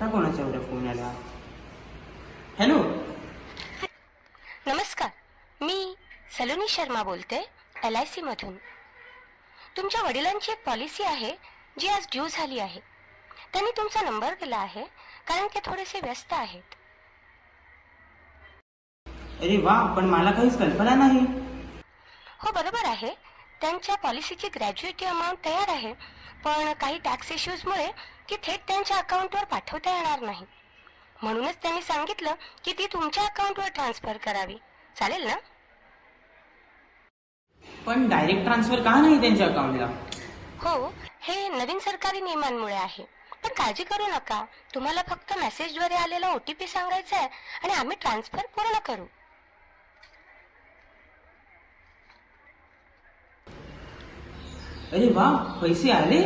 कोणाचा एवढा फोन आला हॅलो नमस्कार. मी सलोनी शर्मा बोलते एल आय सीमधून तुमच्या वडिलांची एक पॉलिसी आहे जी आज ड्यू झाली आहे. त्यांनी तुमचा नंबर दिला आहे कारण ते थोडेसे व्यस्त आहेत. अरे वा पण मला काहीच कल्पना नाही. हो बरोबर आहे. त्यांच्या पॉलिसीची ग्रॅज्युएटी अमाऊंट तयार आहे पण काही टॅक्स इश्यूजमुळे ती थेट त्यांच्या अकाउंटवर पाठवता येणार नाही. म्हणूनच त्यांनी सांगितलं की ती तुमच्या अकाउंटवर ट्रान्सफर करावी. चालेल ना? पण डायरेक्ट ट्रान्सफर का नाही त्यांच्या अकाउंटला? हो हे नवीन सरकारी नियमांमुळे आहे. पण काळजी करू नका. तुम्हाला फक्त मेसेजद्वारे आलेला ओ टी पी सांगायचा आहे आणि आम्ही ट्रान्सफर पूर्ण करू. अरे वा पैसे आले?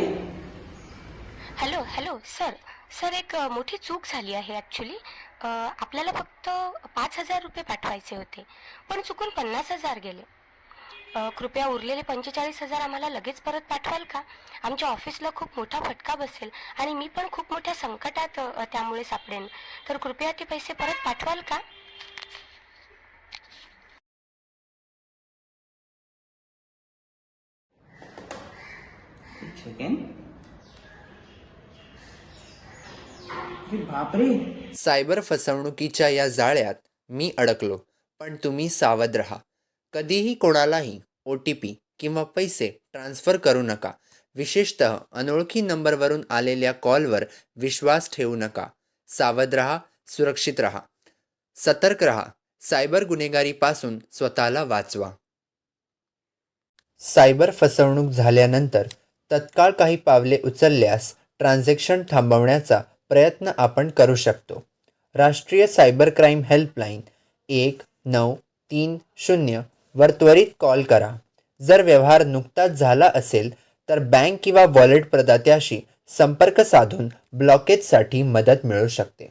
Hello hello sir. सर एक अ, मोठी चूक झाली आहे ॲक्च्युली आपल्याला फक्त पाच हजार रुपये पाठवायचे होते पण चुकून पन्नास हजार गेले. अ, कृपया उरलेले पंचेचाळीस हजार आम्हाला लगेच परत पाठवाल का? आमच्या ऑफिसला खूप मोठा फटका बसेल आणि मी पण खूप मोठ्या संकटात अ, त्यामुळे सापडेन. तर कृपया ते पैसे परत पाठवाल का? बापरे. सायबर फसवणुकीच्या या जाळ्यात मी अडकलो पण तुम्ही सावध रहा. कधीही कोणालाही ओ टी पी किंवा पैसे ट्रान्स्फर करू नका. विशेषतः अनोळखी नंबरवरून आलेल्या कॉलवर विश्वास ठेवू नका. सावध रहा सुरक्षित रहा. सतर्क रहा. सायबर गुन्हेगारीपासून स्वतःला वाचवा. सायबर फसवणूक झाल्यानंतर तत्काळ काही पावले उचलल्यास ट्रान्झॅक्शन थांबवण्याचा प्रयत्न आपण करू शकतो. राष्ट्रीय सायबर क्राईम हेल्पलाईन एक नऊ तीन शून्य वर त्वरित कॉल करा. जर व्यवहार नुकताच झाला असेल तर बँक किंवा वॉलेट प्रदात्याशी संपर्क साधून ब्लॉकेजसाठी मदत मिळू शकते.